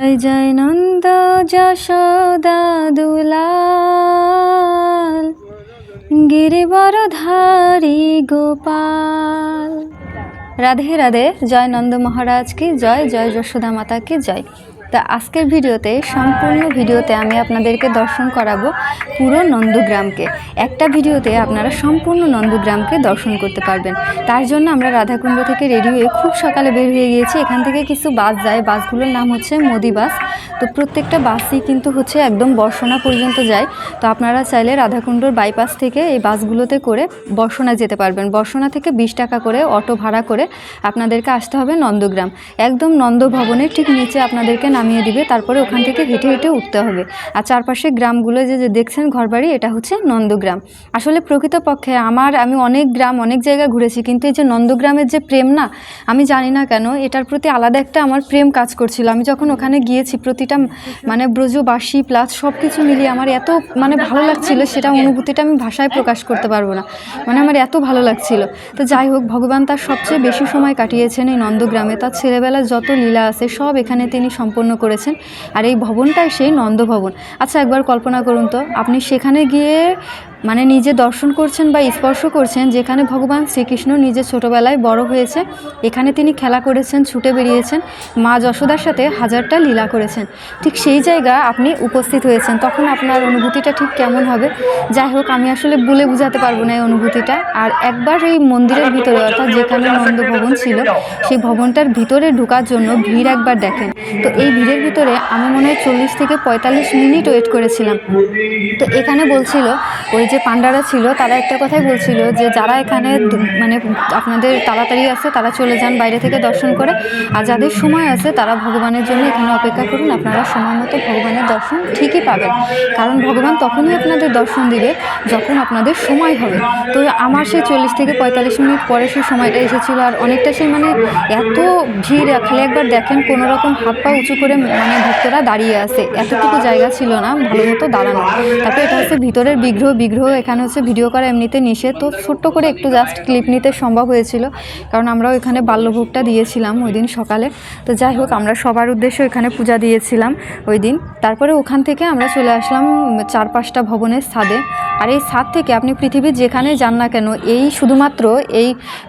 জয় নন্দ যশোদা দুলাল। গিরিবরধারী গোপাল। রাধে রাধে, জয় নন্দ মহারাজ কি জয় জয় যশোদা মাতা কি জয়। তা আজকের ভিডিওতে, সম্পূর্ণ ভিডিওতে আমি আপনাদেরকে দর্শন করাবো পুরো নন্দগ্রামকে। একটা ভিডিওতে আপনারা সম্পূর্ণ নন্দগ্রামকে দর্শন করতে পারবেন। তার জন্য আমরা রাধাকুণ্ড থেকে রেডি হয়ে খুব সকালে বের হয়ে গিয়েছি। এখান থেকে কিছু বাস যায়। বাসগুলোর নাম হচ্ছে মোদি বাস। তো প্রত্যেকটা বাসই কিন্তু হচ্ছে একদম বর্ষণা পর্যন্ত যায়। তো আপনারা চাইলে রাধাকুণ্ডর বাইপাস থেকে এই বাসগুলোতে করে বর্ষণা যেতে পারবেন। বর্ষণা থেকে বিশ টাকা করে অটো ভাড়া করে আপনাদেরকে আসতে হবে নন্দগ্রাম। একদম নন্দ ভবনের ঠিক নিচে আপনাদেরকে নামিয়ে দিবে, তারপরে ওখান থেকে হেঁটে হেঁটে উঠতে হবে। আর চারপাশে গ্রামগুলো যে দেখছেন ঘরবাড়ি, এটা হচ্ছে নন্দগ্রাম। আসলে প্রকৃতপক্ষে আমার, আমি অনেক গ্রাম, অনেক জায়গা ঘুরেছি, কিন্তু এই যে নন্দগ্রামের যে প্রেম না, আমি জানি না কেন, এটার প্রতি আলাদা একটা আমার প্রেম কাজ করছিল। আমি যখন ওখানে গিয়েছি, প্রতিটা মানে ব্রজবাসী প্লাস সব কিছু মিলিয়ে আমার এত মানে ভালো লাগছিল, সেটা অনুভূতিটা আমি ভাষায় প্রকাশ করতে পারব না। মানে আমার এত ভালো লাগছিল। তো যাই হোক, ভগবান তার সবচেয়ে বেশি সময় কাটিয়েছেন এই নন্দগ্রামে। তার ছেলেবেলার যত লীলা আছে, সব এখানে তিনি সম্পন্ন করেছেন আর এই ভবনটাই সেই নন্দভবন। আচ্ছা একবার কল্পনা করুন তো আপনি সেখানে গিয়ে মানে নিজে দর্শন করছেন বা স্পর্শ করছেন, যেখানে ভগবান শ্রীকৃষ্ণ নিজে ছোটোবেলায় বড় হয়েছে, এখানে তিনি খেলা করেছেন, ছুটে বেরিয়েছেন, মা যশোদার সাথে হাজারটা লীলা করেছেন। ঠিক সেই জায়গা আপনি উপস্থিত হয়েছেন। তখন আপনার অনুভূতিটা ঠিক কেমন হবে? যাই হোক, আমি আসলে বলে বোঝাতে পারব না এই অনুভূতিটা। আর একবার এই মন্দিরের ভিতরে, অর্থাৎ যেখানে নন্দ ভবন ছিল, সেই ভবনটার ভিতরে ঢোকার জন্য ভিড় একবার দেখেন। তো এই ভিড়ের ভিতরে আমি মনে হয় চল্লিশ থেকে পঁয়তাল্লিশ মিনিট ওয়েট করেছিলাম। তো এখানে বলছিল, ওই যে পান্ডারা ছিল, তারা একটা কথাই বলছিল যে যারা এখানে মানে আপনাদের তাড়াতাড়ি আছে তারা চলে যান বাইরে থেকে দর্শন করে। আর যাদের সময় আছে, তারা ভগবানের জন্য এখানে অপেক্ষা করুন। আপনারা সময় মতো ভগবানের দর্শন ঠিকই পাবেন। কারণ ভগবান তখনই আপনাদের দর্শন দিবে, যখন আপনাদের সময় হবে। তো আমার সেই চল্লিশ থেকে পঁয়তাল্লিশ মিনিট পরে সেই সময়টা এসেছিল। আর অনেকটা সেই মানে এত ভিড়, খালি একবার দেখেন কোনো রকম হাত পা উঁচু করে মানে ভক্তরা দাঁড়িয়ে আছে। এতটুকু জায়গা ছিল না, ভালো মতো দাঁড়ানো। তারপরে এটা হচ্ছে ভিতরের বিগ্রহ বিগ্রহ এখানে হচ্ছে ভিডিও করা এমনিতে নিষেধ। তো ছোট্ট করে একটু জাস্ট ক্লিপ নিতে সম্ভব হয়েছিল, কারণ আমরাও এখানে বাল্যভোগটা দিয়েছিলাম ওই দিন সকালে। তো যাই হোক, আমরা সবার উদ্দেশ্যে এখানে পূজা দিয়েছিলাম ওই দিন। তারপরে ওখান থেকে আমরা চলে আসলাম চার পাঁচটা ভবনের ছাদে। আর এই ছাদ থেকে আপনি পৃথিবীর যেখানে যান না কেন, এই শুধুমাত্র এই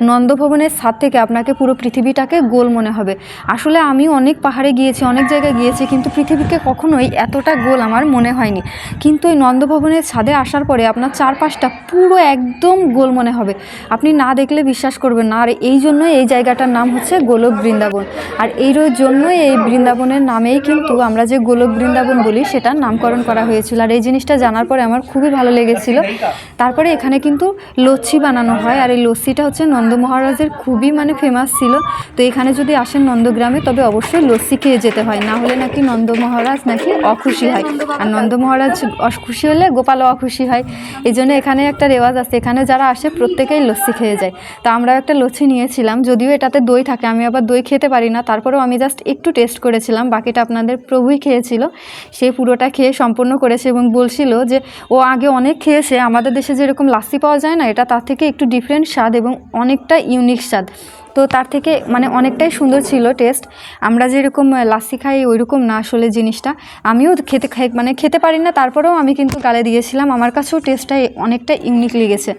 নন্দভবনের ছাদ থেকে আপনাকে পুরো পৃথিবীটাকে গোল মনে হবে। আসলে আমি অনেক পাহাড়ে গিয়েছি, অনেক জায়গায় গিয়েছি, কিন্তু পৃথিবীকে কখনোই এতটা গোল আমার মনে হয়নি। কিন্তু এই নন্দভবনের ছাদে আসার পরে আপনার চারপাশটা পুরো একদম গোল মনে হবে। আপনি না দেখলে বিশ্বাস করবেন না। আর এই জন্য এই জায়গাটার নাম হচ্ছে গোলক বৃন্দাবন। আর এই জন্যই এই বৃন্দাবনের নামেই কিন্তু আমরা যে গোলক বৃন্দাবন বলি, সেটার নামকরণ করা হয়েছিল। আর এই জিনিসটা জানার পরে আমার খুবই ভালো লেগেছিল। তারপরে এখানে কিন্তু লচ্ছি বানানো হয়। আর এই লস্যিটা হচ্ছে নন্দ মহারাজের খুবই মানে ফেমাস ছিল। তো এখানে যদি আসেন নন্দগ্রামে, তবে অবশ্যই লস্যি খেয়ে যেতে হয়। না হলে নাকি নন্দ মহারাজ নাকি অখুশি হয়। আর নন্দ মহারাজ অখুশি হলে গোপালও অখুশি হয়। এই জন্য এখানে একটা রেওয়াজ আছে। এখানে যারা আসে প্রত্যেকেই লস্যি খেয়ে যায়। তো আমরা একটা লস্যি নিয়েছিলাম, যদিও এটাতে দই থাকে, আমি আবার দই খেতে পারি না। তারপরেও আমি জাস্ট একটু টেস্ট করেছিলাম, বাকিটা আপনাদের প্রভুই খেয়েছিল। সে পুরোটা খেয়ে সম্পূর্ণ করেছে এবং বলছিল যে, ও আগে অনেক খেয়েছে, আমাদের দেশে যেরকম লাস্সি পাওয়া যায় না, এটা তার থেকে একটু ডিফারেন্ট স্বাদ এবং অনেকটা ইউনিক স্বাদ। তো তার থেকে মানে অনেকটাই সুন্দর ছিল টেস্ট আমরা যেরকম লাস্সি খাই ওইরকম না আসলে জিনিসটা। আমিও খেতে খাই মানে খেতে পারি না, তারপরেও আমি কিন্তু গালে দিয়েছিলাম। আমার কাছেও টেস্টটা অনেকটা ইউনিক লেগেছে।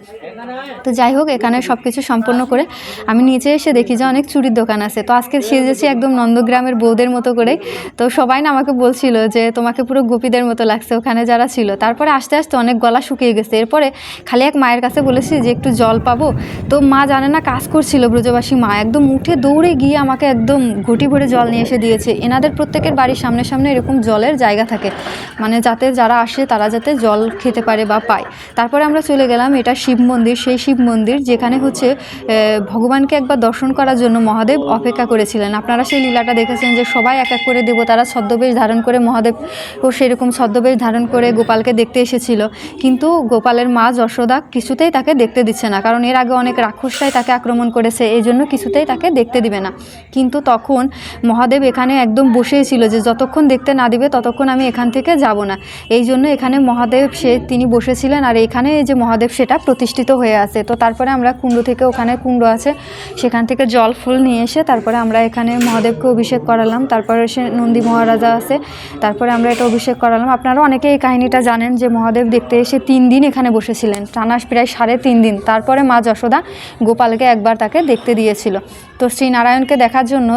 তো যাই হোক, এখানে সব কিছু সম্পন্ন করে আমি নিচে এসে দেখি যে অনেক চুরির দোকান আছে। তো আজকে সেজেছি একদম নন্দগ্রামের বউদের মতো করে তো সবাই না আমাকে বলছিল যে, তোমাকে পুরো গোপীদের মতো লাগছে ওখানে যারা ছিল। তারপরে আস্তে আস্তে অনেক গলা শুকিয়ে গেছে। এরপরে খালি এক মায়ের কাছে বলেছি যে, একটু জল পাবো? তো মা জানে না কাজ করছিল ব্রজবাসী মা একদম উঠে দৌড়ে গিয়ে আমাকে একদম ঘটি ভরে জল নিয়ে এসে দিয়েছে। এনাদের প্রত্যেকের বাড়ির সামনে সামনে এরকম জলের জায়গা থাকে। মানে যাতে যারা আসে তারা যাতে জল খেতে পারে বা পায়। তারপরে আমরা চলে গেলাম এটা শিব মন্দির। সেই শিব মন্দির যেখানে হচ্ছে ভগবানকে একবার দর্শন করার জন্য মহাদেব অপেক্ষা করেছিলেন। আপনারা সেই লীলাটা দেখেছেন যে সবাই এক এক করে দেবতারা ছদ্মবেশ ধারণ করে মহাদেব ও সেরকম ছদ্মবেশ ধারণ করে গোপালকে দেখতে এসেছিল। কিন্তু গোপালের মা যশোদা কিছুতেই তাকে দেখতে দিচ্ছে না। কারণ এর আগে অনেক রাক্ষসরাই তাকে আক্রমণ করেছে। এই জন্য কিছুতেই তাকে দেখতে দিবে না। কিন্তু তখন মহাদেব এখানে একদম বসেই ছিল যে, যতক্ষণ দেখতে না দিবে, ততক্ষণ আমি এখান থেকে যাব না। এই জন্য এখানে মহাদেব সে, তিনি বসেছিলেন আর এখানে যে মহাদেব সেটা প্রতিষ্ঠিত হয়ে আছে। তো তারপরে আমরা কুণ্ড থেকে ওখানে কুণ্ড আছে, সেখান থেকে জল ফুল নিয়ে এসে তারপরে আমরা এখানে মহাদেবকে অভিষেক করালাম। তারপরে সে নন্দী মহারাজা আছে, তারপরে আমরা এটা অভিষেক করালাম। আপনারা অনেকে এই কাহিনীটা জানেন যে, মহাদেব দেখতে এসে তিন দিন এখানে বসেছিলেন, টানা প্রায় সাড়ে তিন দিন। তারপরে মা যশোদা গোপালকে একবার তাকে দেখতে দিয়েছিল তো শ্রীনারায়ণকে দেখার জন্য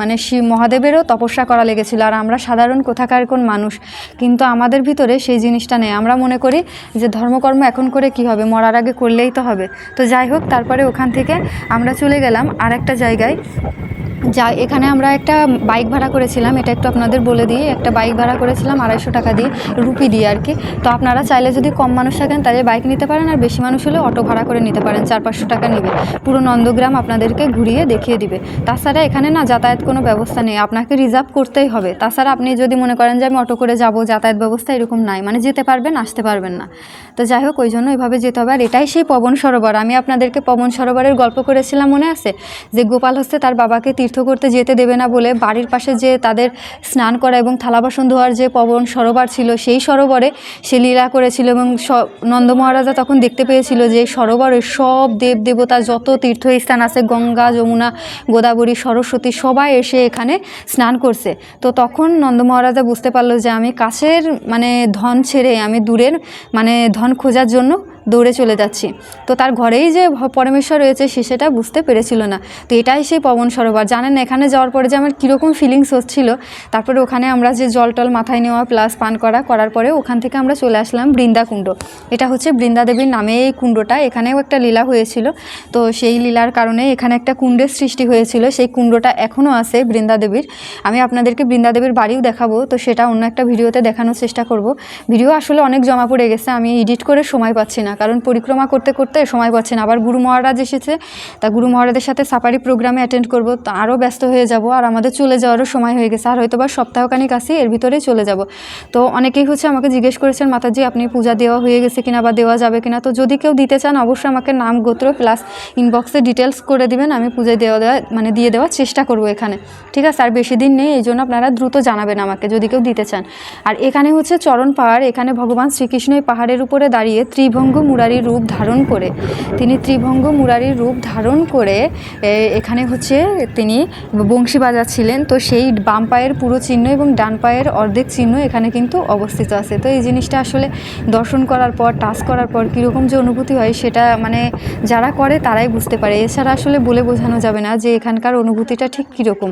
মানে শিব মহাদেবেরও তপস্যা করা লেগেছিল। আর আমরা সাধারণ কোথাকার কোন মানুষ, কিন্তু আমাদের ভিতরে সেই জিনিসটা নেই। আমরা মনে করি যে ধর্মকর্ম এখন করে কি হবে? মরার আগে করলেই তো হবে। তো যাই হোক, তারপরে ওখান থেকে আমরা চলে গেলাম আর একটা জায়গায়। যা, এখানে আমরা একটা বাইক ভাড়া করেছিলাম, এটা একটু আপনাদের বলে দিই। একটা বাইক ভাড়া করেছিলাম আড়াইশো টাকা দিয়ে, রুপি দিয়ে আর কি। তো আপনারা চাইলে যদি কম মানুষ থাকেন, তাহলে বাইক নিতে পারেন, আর বেশি মানুষ হলে অটো ভাড়া করে নিতে পারেন, চার পাঁচশো টাকা নেবে। পুরো নন্দগ্রাম আপনাদেরকে ঘুরিয়ে দেখিয়ে দিবে। তাছাড়া এখানে না যাতায়াত কোনো ব্যবস্থা নেই, আপনাকে রিজার্ভ করতেই হবে। তাছাড়া আপনি যদি মনে করেন যে আমি অটো করে যাব, যাতায়াত ব্যবস্থা এরকম নাই মানে যেতে পারবেন, আসতে পারবেন না। তো যাই হোক, ওই জন্য এভাবে যেতে হবে, আর এটাই সেই পবন সরোবর। আমি আপনাদেরকে পবন সরোবরের গল্প করেছিলাম মনে আছে? যে গোপাল হচ্ছে তার বাবাকে তীর্থ করতে যেতে দেবে না বলে বাড়ির পাশে যে তাদের স্নান করা এবং থালা বাসন ধোয়ার যে পবন সরোবর ছিল, সেই সরোবরে সে লীলা করেছিল এবং স- নন্দ মহারাজা তখন দেখতে পেয়েছিল যে সরোবরে সব দেব দেবতা যত তীর্থস্থান আছে, গঙ্গা, যমুনা, গোদাবরী, সরস্বতী, সবাই এসে এখানে স্নান করছে। তো তখন নন্দ মহারাজা বুঝতে পারল যে আমি কাছের মানে ধন ছেড়ে, আমি দূরের মানে ধন খোঁজার জন্য দৌড়ে চলে যাচ্ছি। তো তার ঘরেই যে পরমেশ্বর রয়েছে, সে সেটা বুঝতে পেরেছিল না। তো এটাই সেই পবন সরোবর। জানেন, এখানে যাওয়ার পরে যে আমার কীরকম ফিলিংস হচ্ছিল, তারপরে ওখানে আমরা যে জল টল মাথায় নেওয়া প্লাস পান করা, করার পরে ওখান থেকে আমরা চলে আসলাম বৃন্দাকুণ্ড। এটা হচ্ছে বৃন্দা দেবীর নামে এই কুণ্ডটা। এখানেও একটা লীলা হয়েছিল। তো সেই লীলার কারণে এখানে একটা কুণ্ডের সৃষ্টি হয়েছিল। সেই কুণ্ডটা এখনও আছে বৃন্দা দেবীর। আমি আপনাদেরকে বৃন্দা দেবীর বাড়িও দেখাবো। তো সেটা অন্য একটা ভিডিওতে দেখানোর চেষ্টা করব। ভিডিও আসলে অনেক জমা পড়ে গেছে। আমি এডিট করে সময় পাচ্ছি না। কারণ পরিক্রমা করতে করতে সময় পাচ্ছি না। আবার গুরু মহারাজ এসেছে। তা গুরু মহারাজের সাথে সাফারি প্রোগ্রামে অ্যাটেন্ড করব। তো আরও ব্যস্ত হয়ে যাব। আর আমাদের চলে যাওয়ারও সময় হয়ে গেছে। আর হয়তো বা সপ্তাহখানিক আসি এর ভিতরেই চলে যাব। তো অনেকেই হচ্ছে আমাকে জিজ্ঞেস করেছেন, মাতাজি, আপনি পূজা দেওয়া হয়ে গেছে কিনা বা দেওয়া যাবে কিনা? তো যদি কেউ দিতে চান, অবশ্যই আমাকে নাম, গোত্র প্লাস ইনবক্সে ডিটেলস করে দিবেন। আমি পূজা দেওয়া দেওয়া মানে দিয়ে দেওয়ার চেষ্টা করব এখানে। ঠিক আছে? আর বেশি দিন নেই, এই জন্য আপনারা দ্রুত জানাবেন আমাকে যদি কেউ দিতে চান। আর এখানে হচ্ছে চরণ পাহাড়। এখানে ভগবান শ্রীকৃষ্ণ এই পাহাড়ের উপরে দাঁড়িয়ে ত্রিভঙ্গ মুরারির রূপ ধারণ করে। তিনি ত্রিভঙ্গ মুরারির রূপ ধারণ করে এখানে হচ্ছে তিনি বংশী বাজাচ্ছিলেন। তো সেই বাম পায়ের পুরো চিহ্ন এবং ডান পায়ের অর্ধেক চিহ্ন এখানে কিন্তু অবস্থিত আছে। তো এই জিনিসটা আসলে দর্শন করার পর, টাচ করার পর কীরকম যে অনুভূতি হয় সেটা মানে যারা করে তারাই বুঝতে পারে। এছাড়া আসলে বলে বোঝানো যাবে না যে এখানকার অনুভূতিটা ঠিক কীরকম।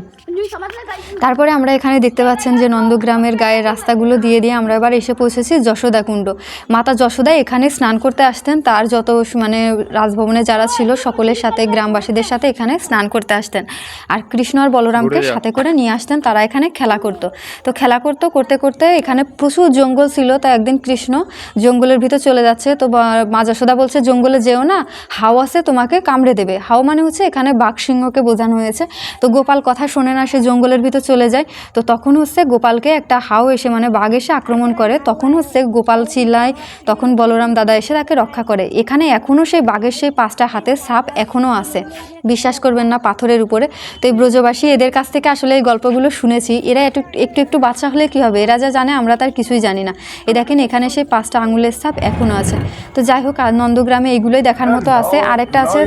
তারপরে আমরা এখানে দেখতে পাচ্ছেন যে নন্দগ্রামের গায়ের রাস্তাগুলো দিয়ে দিয়ে আমরা এবার এসে পৌঁছেছি যশোদা কুণ্ড। মাতা যশোদা এখানে স্নান করতে আসতেন তার যত মানে রাজভবনে যারা ছিল সকলের সাথে গ্রামবাসীদের সাথে এখানে স্নান করতে আসতেন। আর কৃষ্ণ আর বলরামকে সাথে করে নিয়ে আসতেন তারা এখানে খেলা করতো। তো খেলা করতো করতে করতে এখানে প্রচুর জঙ্গল ছিল। তো একদিন কৃষ্ণ জঙ্গলের ভিতর চলে যাচ্ছে। তো মা যশোদা বলছে জঙ্গলে যেও না হাও আছে তোমাকে কামড়ে দেবে। হাও মানে হচ্ছে এখানে বাঘ সিংহকে বোঝানো হয়েছে। তো গোপাল কথা শোনে না সে জঙ্গলের ভিতর চলে যায়। তো তখন হচ্ছে গোপালকে একটা হাও এসে মানে বাঘ এসে আক্রমণ করে। তখন হচ্ছে গোপাল চিল্লায় তখন বলরাম দাদা এসে তাকে রক্ষা করে। এখানে এখনও সেই বাঘের সেই পাঁচটা হাতের সাপ এখনও আছে। বিশ্বাস করবেন না পাথরের উপরে। তো এই ব্রজবাসী এদের কাছ থেকে আসলে এই গল্পগুলো শুনেছি। এরা একটু একটু একটু বাচ্চা হলে কি হবে? এরা যা জানে, আমরা তার কিছুই জানি না। এ দেখেন, এখানে সেই পাঁচটা আঙুলের ছাপ এখনও আছে। তো যাই হোক নন্দগ্রামে এইগুলোই দেখার মতো আছে। আরেকটা আছে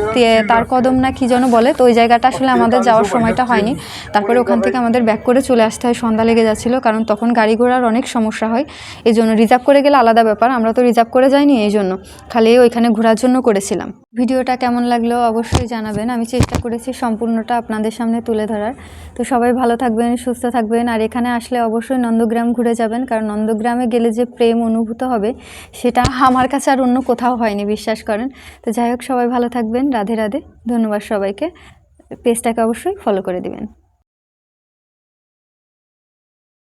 তার কদম না কি যেন বলে। তো ওই জায়গাটা আসলে আমাদের যাওয়ার সময়টা হয়নি। তারপরে ওখান থেকে আমাদের ব্যাক করে চলে আসতে হয়। সন্ধ্যা লেগে যাচ্ছিল, কারণ তখন গাড়ি ঘোড়ার অনেক সমস্যা হয়। এই জন্য রিজার্ভ করে গেলে আলাদা ব্যাপার। আমরা তো রিজার্ভ করে যাইনি এই জন্য। খালি ওইখানে ঘোরার জন্য করেছিলাম। ভিডিওটা কেমন লাগল অবশ্যই জানাবেন। আমি চেষ্টা করেছি সম্পূর্ণটা আপনাদের সামনে তুলে ধরার। তো সবাই ভালো থাকবেন, সুস্থ থাকবেন। আর এখানে আসলে অবশ্যই নন্দগ্রাম ঘুরে যাবেন, কারণ নন্দগ্রামে গেলে যে প্রেম অনুভূত হবে, সেটা আমার কাছে আর অন্য কোথাও হয়নি, বিশ্বাস করেন। তো যাই হোক, সবাই ভালো থাকবেন। রাধে রাধে। ধন্যবাদ সবাইকে। পেজটাকে অবশ্যই ফলো করে দিবেন।